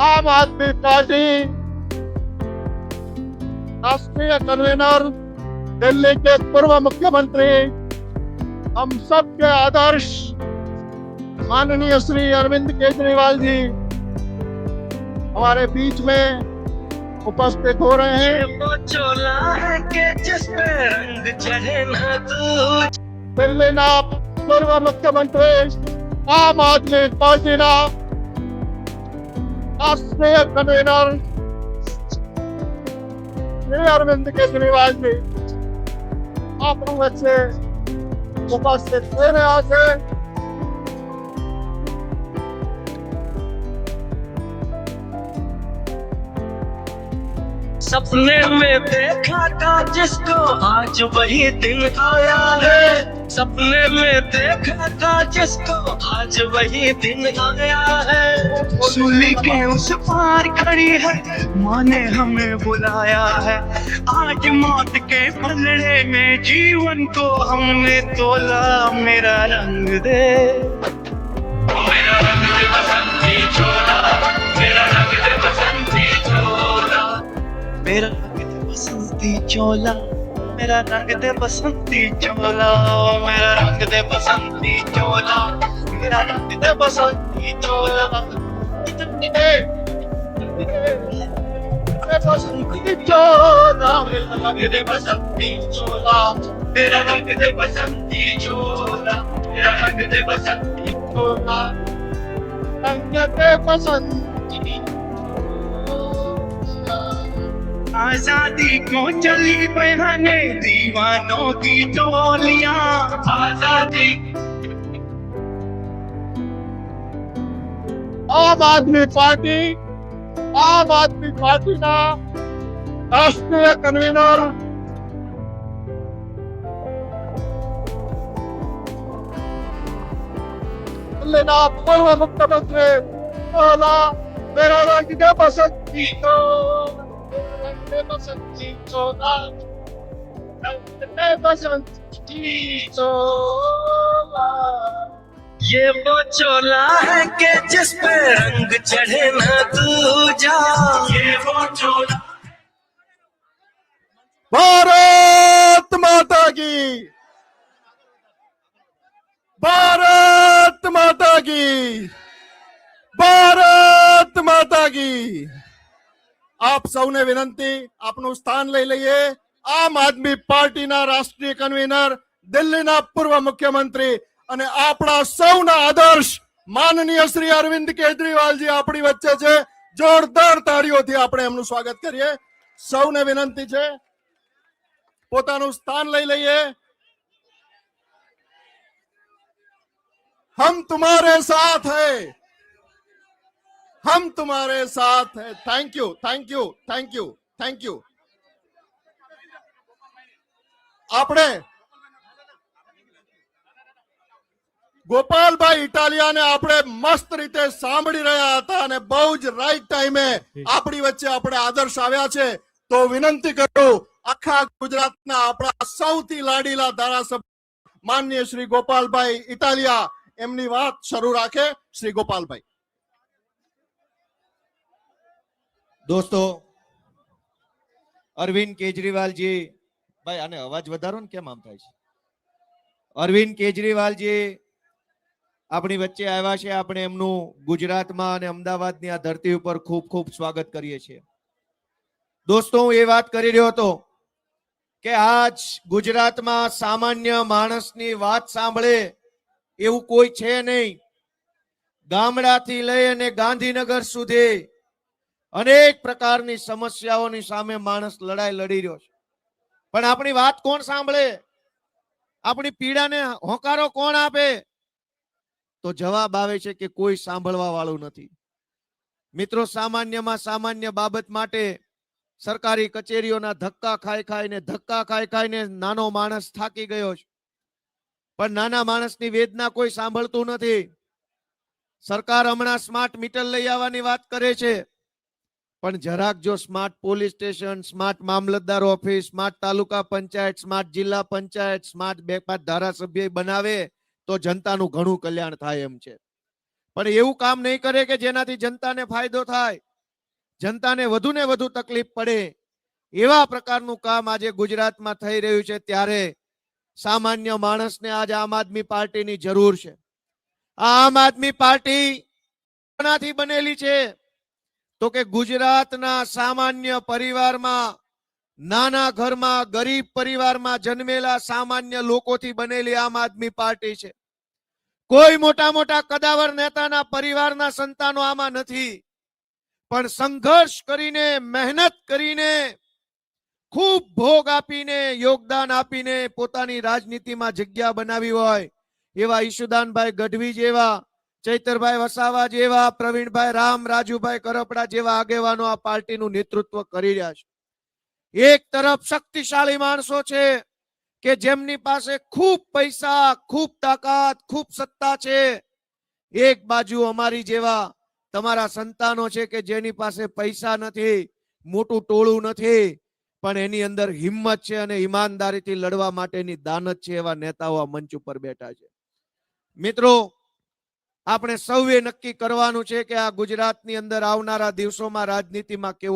आम आदमी पार्टी राष्ट्रीय कन्वीनर दिल्ली के पूर्व मुख्यमंत्री हम सबके आदर्श माननीय श्री अरविंद केजरीवाल जी हमारे बीच में उपस्थित हो रहे हैं। के दिल्ली ना पूर्व मुख्यमंत्री आम आदमी पार्टी ना। राष्ट्रीय convener Shri Arvind Kejriwal ji. Aklım açı. Bu başlıkları hazır. सपने में देखा था जिसको आज वही दिन आया है। सपने में देखा था जिसको आज वही दिन आया है। सूली के उस पार खड़ी है माँ ने हमें बुलाया है। आज मौत के पलड़े में जीवन को हमने तोला मेरा रंग दे। मेरा रंग दे बसंती चोला मेरा रंग दे बसंती चोला मेरा रंग दे बसंती चोला मेरा रंग दे बसंती चोला मेरा रंग दे बसंती चोला बसंती चोला मेरा रंग दे बसंती चोला मेरा रंग दे बसंती चोला मेरा रंग दे बसंती चोला रंग दे पसंद आज़ादी को चली बहने दीवानों की टोलिया। आज़ादी। आम आदमी पार्टी आम आदमी पार्टी का राष्ट्रीय कन्वीनर लेना पूर्व मुख्यमंत्री मेरा राज्य पसंद की तो ये वो चोला है के जिस पे रंग चढ़े ना तू जा ये वो चोला। भारत माता की। भारत माता की। भारत माता की। આપ સૌને વિનંતી, આપનું સ્થાન લઈ લઈએ. આમ આદમી પાર્ટીના રાષ્ટ્રીય કન્વીનર, દિલ્હીના પૂર્વ મુખ્યમંત્રી અને આપણા સૌના આદર્શ માનનીય શ્રી અરવિંદ કેજરીવાલજી આપણી વચ્ચે છે. જોરદાર તાળીઓથી આપણે એમનું સ્વાગત કરીએ. સૌને વિનંતી છે. પોતાનું સ્થાન લઈ લઈએ. હમ તુમારે સાથ હૈ. हम तुम्हारे साथ है thank you thank you thank you thank you આપણે ગોપાલભાઈ ઇટાલિયાને આપણે મસ્ત રીતે સાંભળી રહ્યા હતા અને બહુ જ રાઈટ ટાઈમે આપણી વચ્ચે આપણે આદર્શ આવ્યા છે તો વિનંતી કરું આખા ગુજરાતના આપણા સૌથી લાડીલા ધારાસભ્ય માન્ય શ્રી ગોપાલભાઈ ઇટાલિયા એમની વાત શરૂ રાખે શ્રી ગોપાલભાઈ દોસ્તો, અરવિંદ કેજરીવાલજી, ભાઈ, આને અવાજ વધારો ને કેમ આમ થાય છે? અરવિંદ કેજરીવાલજી, આપણી વચ્ચે આવ્યા છે, આપણે એમનું ગુજરાતમાં અને અમદાવાદની આ ધરતી ઉપર ખૂબ ખૂબ સ્વાગત કરીએ છીએ. દોસ્તો, હું એ વાત કરી રહ્યો હતો કે આજ ગુજરાતમાં સામાન્ય માણસની વાત સાંભળે એવું કોઈ છે નહીં. ગામડાથી લઈ અને ગાંધીનગર સુધી અનેક પ્રકારની સમસ્યાઓની સામે માણસ લડાઈ લડી રહ્યો છે. પણ આપણી વાત કોણ સાંભળે? આપણી પીડાને હોકારો કોણ આપે? તો જવાબ આવે છે કે કોઈ સાંભળવા વાળું નથી. મિત્રો, સામાન્યમાં સામાન્ય બાબત માટે સરકારી કચેરીઓના ધક્કા ખાઈ ખાઈને, ધક્કા ખાઈ ખાઈને નાનો માણસ થાકી ગયો છે. પણ નાના માણસની વેદના કોઈ સાંભળતું નથી. સરકાર હમણાં સ્માર્ટ મીટર લઈ આવવાની વાત કરે છે. પણ જરાક જો સ્માર્ટ પોલીસ સ્ટેશન, સ્માર્ટ મામલતદાર office, smart taluka panchayat, smart જિલ્લા પંચાયત, સ્માર્ટ બે પાંચ ધારાસભ્ય બનાવે તો જનતાનું ઘણું કલ્યાણ થાય એમ છે. પણ એવું કામ નહીં કરે કે જેનાથી જનતાને ફાયદો થાય. જનતાને વધુ ને વધુ તકલીફ પડે. એવા પ્રકારનું કામ આજે ગુજરાતમાં થઈ રહ્યું છે ત્યારે સામાન્ય માણસને આજે આમ આદમી પાર્ટીની જરૂર છે. આ આમ આદમી પાર્ટી કોનાથી બનેલી છે? તો કે ગુજરાતના સામાન્ય પરિવારમાં, નાના ઘરમાં ગરીબ પરિવારમાં જન્મેલા સામાન્ય લોકોથી બનેલી આમ આદમી પાર્ટી છે. કોઈ મોટા મોટા કદાવર નેતાના પરિવારના સંતાનો આમાં નથી. પણ સંઘર્ષ કરીને, મહેનત કરીને, ખૂબ ભોગ આપીને, યોગદાન આપીને પોતાની રાજનીતિમાં જગ્યા બનાવી હોય એવા ઈશુદાનભાઈ ગઢવી જેવા ચૈતરભાઈ વસાવા જેવા, પ્રવીણભાઈ રામ, રાજુભાઈ કરપડા જેવા આગેવાનો આ પાર્ટીનું નેતૃત્વ કરી રહ્યા છે. એક તરફ શક્તિશાળી માણસો છે કે જેમની પાસે ખૂબ પૈસા, ખૂબ તાકાત, ખૂબ સત્તા છે. એક બાજુ અમારી જેવા તમારા સંતાનો છે કે જેની પાસે પૈસા નથી, મોટું ટોળું નથી, પણ એની અંદર હિંમત છે અને ઈમાનદારીથી લડવા માટેની દાનત છે એવા નેતાઓ આ મંચ ઉપર બેઠા છે. મિત્રો આપણે સૌએ નક્કી કરવાનું છે કે આ ગુજરાતની અંદર આવનારા દિવસોમાં રાજનીતિમાં કેવો